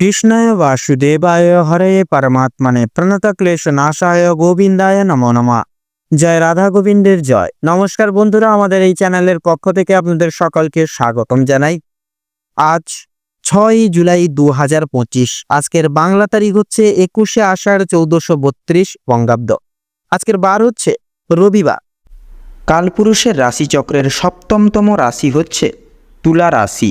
কৃষ্ণায় বাসুদেবায় হরে পরমাত্মনে প্রণত ক্লেশ নাশায় গোবিন্দায় নমো নমঃ জয় রাধা গোবিন্দের জয় নমস্কার বন্ধুরা, আমাদের এই চ্যানেলের পক্ষ থেকে আপনাদের সকলকে স্বাগতম জানাই। আজ ছয় জুলাই দু হাজার পঁচিশ, আজকের বাংলা তারিখ হচ্ছে একুশে আষাঢ় চৌদ্দশো বত্রিশ বঙ্গাব্দ। আজকের বার হচ্ছে রবিবার। কালপুরুষের রাশিচক্রের সপ্তমতম রাশি হচ্ছে তুলা রাশি।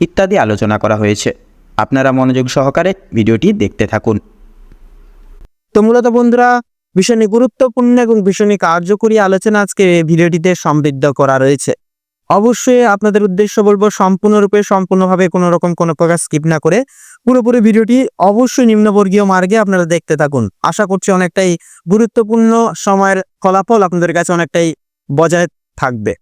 ইত্যাদি আলোচনা করা হয়েছে। আপনারা মনোযোগ সহকারে ভিডিওটি দেখতে থাকুন। তো মূলত বন্ধুরা ভীষণই গুরুত্বপূর্ণ এবং ভীষণই কার্যকরী আলোচনা আজকে ভিডিওটিতে সমৃদ্ধ করা রয়েছে। অবশ্যই আপনাদের উদ্দেশ্য বলব, সম্পূর্ণরূপে, সম্পূর্ণভাবে কোনো রকম কোনো প্রকার স্কিপ না করে পুরোপুরি ভিডিওটি অবশ্যই নিম্নবর্গীয় মার্গে আপনারা দেখতে থাকুন। আশা করছি অনেকটাই গুরুত্বপূর্ণ সময়ের ফলাফল আপনাদের কাছে অনেকটাই বজায় থাকবে।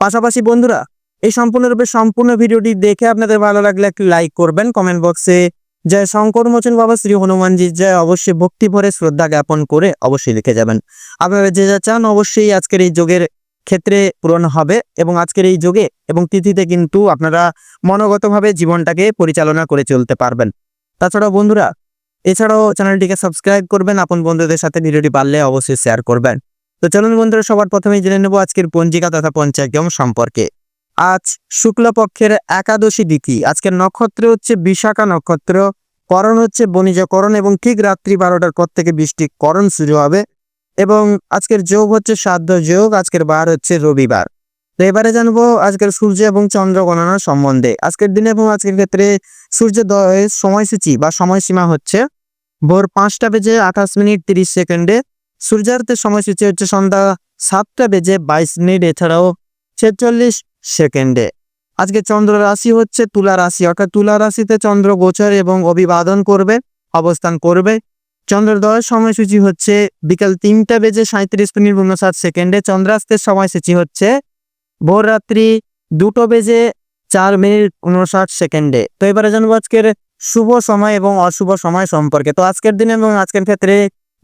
পাশাপাশি বন্ধুরা এই সম্পূর্ণরূপে সম্পূর্ণ ভিডিওটি দেখে আপনাদের ভালো লাগলে একটি লাইক করবেন কমেন্ট বক্সে জয় শঙ্কর মোচন বাবা, শ্রী হনুমানজি, জয় অবশ্যই ভক্তি ভরে শ্রদ্ধা জ্ঞাপন করে অবশ্যই লিখে যাবেন। আপনারা যে যা চান অবশ্যই আজকের এই যোগের ক্ষেত্রে পূরণ হবে এবং আজকের এই যোগে এবং তিথিতে কিন্তু আপনারা মনোগতভাবে জীবনটাকে পরিচালনা করে চলতে পারবেন। তাছাড়াও বন্ধুরা, এছাড়াও চ্যানেলটিকে সাবস্ক্রাইব করবেন, আপন বন্ধুদের সাথে ভিডিওটি পারলে অবশ্যই শেয়ার করবেন। তো চলুন বন্ধুরা, সবার প্রথমেই জেনে নেব আজকের পঞ্জিকা তথা পঞ্চায়তম সম্পর্কে। আজ শুক্লপক্ষের একাদশী তিথি আজকের নক্ষত্র হচ্ছে বিশাখা নক্ষত্র করণ হচ্ছে বণিজকরণ এবং ঠিক রাত্রি বারোটার পর থেকে বৃষ্টি করণ শুরু হবে এবং আজকের যোগ হচ্ছে সাধ্য যোগ, আজকের বার হচ্ছে রবিবার। তো এবারে জানব আজকের সূর্য এবং চন্দ্র গণনার সম্বন্ধে। আজকের দিনে এবং আজকের ক্ষেত্রে সূর্যোদয়ের সময়সূচি বা সময়সীমা হচ্ছে ভোর পাঁচটা বেজে আঠাশ মিনিট তিরিশ সেকেন্ডে। সূর্যাস্তের সময়সূচি হচ্ছে সন্ধ্যা সাতটা বেজে বাইশ মিনিট, এছাড়াও ছেচল্লিশ সেকেন্ডে। আজকে চন্দ্র রাশি হচ্ছে তুলা রাশি, অর্থাৎ তুলা রাশিতে চন্দ্র গোচর এবং অভিবাদন করবে, অবস্থান করবে। চন্দ্রোদয়ের সময়সূচি হচ্ছে বিকাল তিনটা বেজে সাঁত্রিশ মিনিট উনষাট সেকেন্ডে। চন্দ্রাস্তের সময়সূচি হচ্ছে ভোর রাত্রি দুটো বেজে চার মিনিট উনষাট সেকেন্ডে। তো এবারে জানব আজকের শুভ সময় এবং অশুভ সময় সম্পর্কে। তো আজকের দিনে এবং আজকের ক্ষেত্রে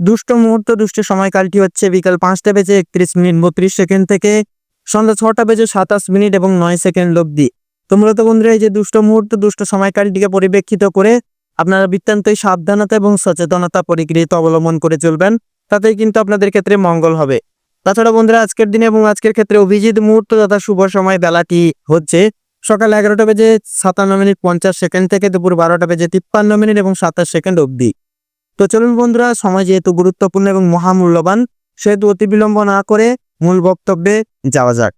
দুষ্ট মুহূর্ত, দুষ্ট সময়কালটি হচ্ছে বিকাল পাঁচটা বেজে একত্রিশ মিনিট, বত্রিশ সেকেন্ড থেকে সন্ধ্যা ছটা বেজে সাতাশ মিনিট এবং নয় সেকেন্ড অব্দি তো মূলত বন্ধুরা, এই যে দুষ্ট মুহূর্ত, দুষ্ট সময়কালটিকে পরিপ্রেক্ষিত করে আপনারা বৃত্তান্তই সাবধানতা এবং সচেতনতা পরিকৃত অবলম্বন করে চলবেন, তাতেই কিন্তু আপনাদের ক্ষেত্রে মঙ্গল হবে। তাছাড়া বন্ধুরা, আজকের দিনে এবং আজকের ক্ষেত্রে অভিজিৎ মুহূর্ত তথা শুভ সময় বেলাটি হচ্ছে সকাল এগারোটা বেজে সাতান্ন মিনিট পঞ্চাশ সেকেন্ড থেকে দুপুর বারোটা বেজে তিপ্পান্ন মিনিট এবং সাতাশ সেকেন্ড অবধি। তো চলুন বন্ধুরা, সময় যেহেতু গুরুত্বপূর্ণ এবং মহামূল্যবান, সেহেতু অতি বিলম্ব না করে মূল বক্তব্যে যাওয়া যাক।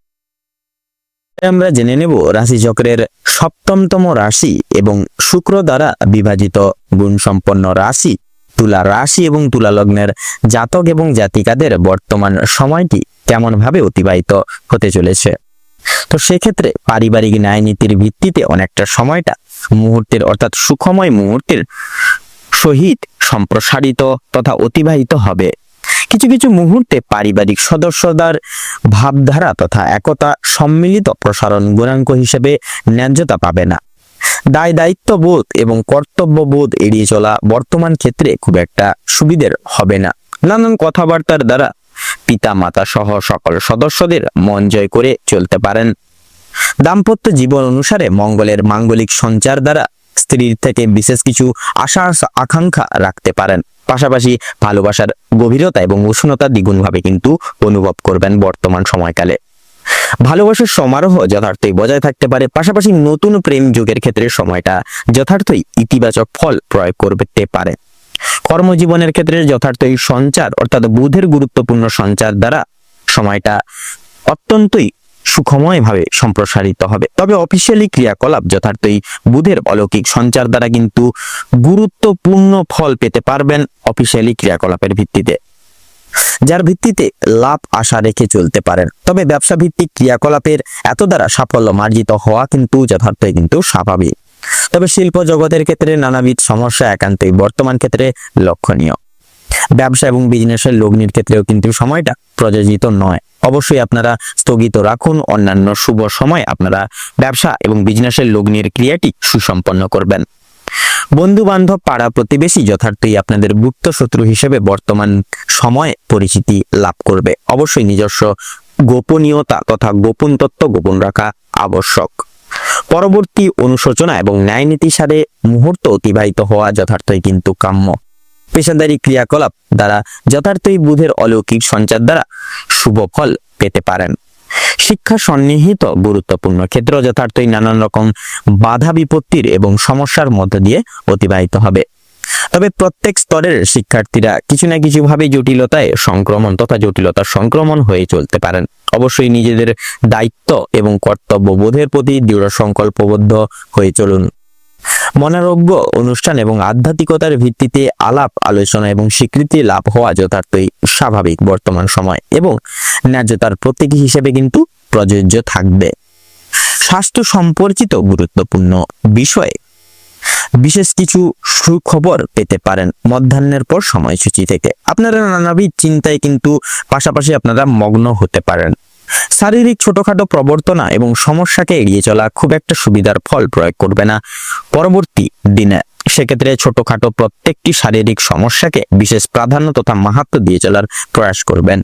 আমরা জেনে নেব রাশিচক্রের সপ্তমতম রাশি এবং শুক্র দ্বারা বিভাজিত গুণসম্পন্ন রাশি। তুলা রাশি এবং তুলা লগ্নের জাতক এবং জাতিকাদের বর্তমান সময়টি কেমনভাবে অতিবাহিত হতে চলেছে? তো সেক্ষেত্রে পারিবারিক ন্যায় নীতির ভিত্তিতে অনেকটা সময়টা মুহূর্তের অর্থাৎ সুখময় মুহূর্তের সহিত সম্প্রসারিত তথা অতিবাহিত হবে। কিছু কিছু মুহূর্তে পারিবারিক সদস্যদের ভাবধারা তথা একতা সম্মিলিত প্রসারণ গুণাঙ্ক হিসেবে ন্যায্যতা পাবে না। দায় দায়িত্ব বোধ এবং কর্তব্য বোধ এড়িয়ে চলা বর্তমান ক্ষেত্রে খুব একটা সুবিধের হবে না। নানান কথাবার্তার দ্বারা পিতা মাতা সহ সকল সদস্যদের মন জয় করে চলতে পারেন। দাম্পত্য জীবন অনুসারে মঙ্গলের মাঙ্গলিক সঞ্চার দ্বারা স্ত্রীর থেকে বিশেষ কিছু আশা আকাঙ্ক্ষা রাখতে পারেন। পাশাপাশি ভালোবাসার গভীরতা এবং উষ্ণতা দ্বিগুণভাবে কিন্তু অনুভব করবেন বর্তমান সময়কালে। ভালোবাসার সমারোহ যথার্থই বজায় থাকতে পারে, পাশাপাশি নতুন প্রেম যুগের ক্ষেত্রে সময়টা যথার্থই ইতিবাচক ফল প্রয়োগ করতে পারে। কর্মজীবনের ক্ষেত্রে যথার্থই সঞ্চার, অর্থাৎ বুধের গুরুত্বপূর্ণ সঞ্চার দ্বারা সময়টা অত্যন্তই সুখময়ভাবে সম্প্রসারিত হবে। তবে অফিসিয়ালি ক্রিয়াকলাপ যথার্থই বুধের অলৌকিক সঞ্চার দ্বারা কিন্তু গুরুত্বপূর্ণ ফল পেতে পারবেন অফিসিয়ালি ক্রিয়াকলাপের ভিত্তিতে। যার ভিত্তিতে লাভ আশা রেখে চলতে পারেন। তবে ব্যবসা ভিত্তিক ক্রিয়াকলাপের এত দ্বারা সাফল্য মার্জিত হওয়া কিন্তু যথার্থই কিন্তু স্বাভাবিক। তবে শিল্প জগতের ক্ষেত্রে নানাবিধ সমস্যা একান্তই বর্তমান ক্ষেত্রে লক্ষণীয়। ব্যবসা এবং বিজনেসের লগ্নির ক্ষেত্রেও কিন্তু সময়টা প্রযোজিত নয়। অবশ্যই আপনারা স্থগিত রাখুন। অন্যান্য শুভ সময় আপনারা ব্যবসা এবং বিজনেসের লগ্নির ক্রিয়াটি সুসম্পন্ন করবেন। বন্ধু বান্ধব পাড়া প্রতিবেশী যথার্থই আপনাদের গুপ্ত শত্রু হিসেবে বর্তমান সময়ে পরিচিতি লাভ করবে। অবশ্যই নিজস্ব গোপনীয়তা তথা গোপন তত্ত্ব গোপন রাখা আবশ্যক। পরবর্তী অনুশোচনা এবং ন্যায়নীতি সাথে মুহূর্ত অতিবাহিত হওয়া যথার্থই কিন্তু কাম্য। পেশাদারি ক্রিয়াকলাপ দ্বারা যথার্থই বুধের অলৌকিক সঞ্চার দ্বারা শুভ ফল পেতে পারেন। শিক্ষা সন্নিহিত গুরুত্বপূর্ণ ক্ষেত্র যথার্থই নানান রকম বাধা বিপত্তির এবং সমস্যার মধ্য দিয়ে অতিবাহিত হবে। তবে প্রত্যেক স্তরের শিক্ষার্থীরা কিছু না কিছু ভাবে জটিলতায় সংক্রমণ তথা জটিলতার সংক্রমণ হয়ে চলতে পারেন। অবশ্যই নিজেদের দায়িত্ব এবং কর্তব্য বোধের প্রতি দৃঢ় সংকল্পবদ্ধ হয়ে চলুন। মনোরোগ্য অনুষ্ঠান এবং আধ্যাত্মিকতার ভিত্তিতে আলাপ, আলোচনা এবং স্বীকৃতি লাভ হওয়া যথার্থই স্বাভাবিক বর্তমান সময় এবং ন্যায্যতার প্রতীক হিসেবে কিন্তু প্রযোজ্য থাকবে। স্বাস্থ্য সম্পর্কিত গুরুত্বপূর্ণ বিষয়ে বিশেষ কিছু সুখবর পেতে পারেন মধ্যাহ্নের পর সময়সূচি থেকে। আপনারা নানাবিধ চিন্তায় কিন্তু পাশাপাশি আপনারা মগ্ন হতে পারেন। শারীরিক ছোটখাটো প্রবর্তনা এবং সমস্যাকে এড়িয়ে চলা খুব একটা সুবিধার ফল প্রয়োগ করবে না। পরবর্তী দিনে সেক্ষেত্রে ছোটখাটো প্রত্যেকটি শারীরিক সমস্যাকে বিশেষ প্রাধান্য তথা মাহাত্ম দিয়ে চলার প্রয়াস করবেন।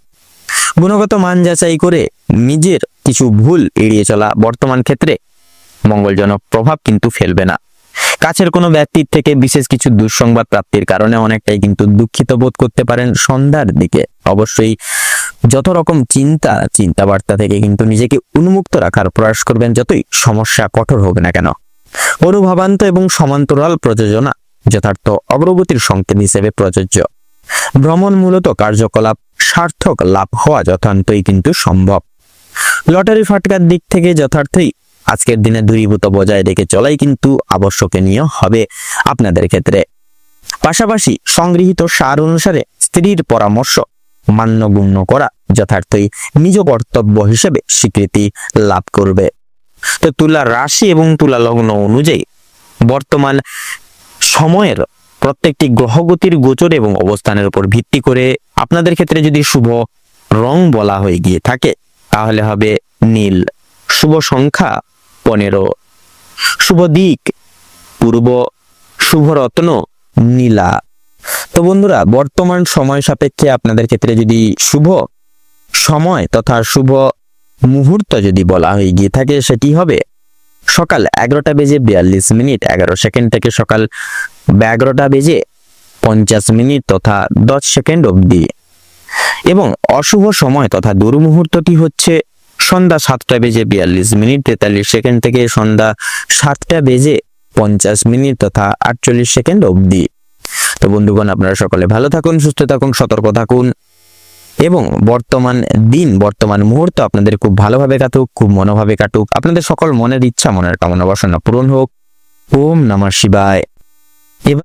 গুণগত মান যাচাই করে নিজের কিছু ভুল এড়িয়ে চলা বর্তমান ক্ষেত্রে মঙ্গলজনক প্রভাব কিন্তু ফেলবে না। কাছের কোনো ব্যক্তির থেকে বিশেষ কিছু দুঃসংবাদ প্রাপ্তির কারণে অনেকটাই কিন্তু দুঃখিত বোধ করতে পারেন সন্ধ্যার দিকে। অবশ্যই যত রকম চিন্তা, চিন্তাবার্তা থেকে কিন্তু নিজেকে উন্মুক্ত রাখার প্রয়াস করবেন, যতই সমস্যা কঠোর হোক না কেন। অনুভাবান্ত এবং সমান্তরাল প্রযোজনা যথার্থ অগ্রগতির সংকেত হিসেবে প্রযোজ্য। ভ্রমণ মূলত কার্যকলাপ, সার্থক লাভ হওয়া যথান্তই কিন্তু সম্ভব। লটারি ফাটকার দিক থেকে যথার্থই আজকের দিনে দূরীভূত বজায় রেখে চলাই কিন্তু আবশ্যকনীয় হবে আপনাদের ক্ষেত্রে। পাশাপাশি সংগৃহীত সার অনুসারে স্ত্রীর পরামর্শ মান্যগুণ্য করা যথার্থই নিজ কর্তব্য হিসেবে স্বীকৃতি লাভ করবে। তো তুলা রাশি এবং তুলা লগ্ন অনুযায়ী বর্তমান সময়ের প্রত্যেকটি গ্রহগতির গোচর এবং অবস্থানের উপর ভিত্তি করে আপনাদের ক্ষেত্রে যদি শুভ রং বলা হয়ে গিয়ে থাকে, তাহলে হবে নীল। শুভ সংখ্যা পনেরো। শুভ দিক, পূর্ব শুভ রত্ন, নীলা। তো বন্ধুরা, বর্তমান সময় সাপেক্ষে আপনাদের ক্ষেত্রে যদি শুভ সময় তথা শুভ মুহূর্ত যদি বলা হয়ে গিয়ে থাকে সেটি হবে? সকাল এগারোটা বেজে বিয়াল্লিশ মিনিট, এগারো সেকেন্ড থেকে সকাল এগারোটা বেজে পঞ্চাশ মিনিট তথা দশ সেকেন্ড অবধি। এবং অশুভ সময় তথা দুর্মুহূর্তটি হচ্ছে সন্ধ্যা সাতটা বেজে বিয়াল্লিশ মিনিট, তেতাল্লিশ সেকেন্ড থেকে সন্ধ্যা সাতটা বেজে পঞ্চাশ মিনিট তথা আটচল্লিশ সেকেন্ড অবধি। তো বন্ধুগণ, আপনারা সকলে ভালো থাকুন, সুস্থ থাকুন, সতর্ক থাকুন। এবং বর্তমান দিন, বর্তমান মুহূর্ত আপনাদের খুব ভালোভাবে কাটুক, খুব মনোভাবে কাটুক। আপনাদের সকল মনের ইচ্ছা, মনের কামনা বাসনা পূরণ হোক। ওম নমঃ শিবায়।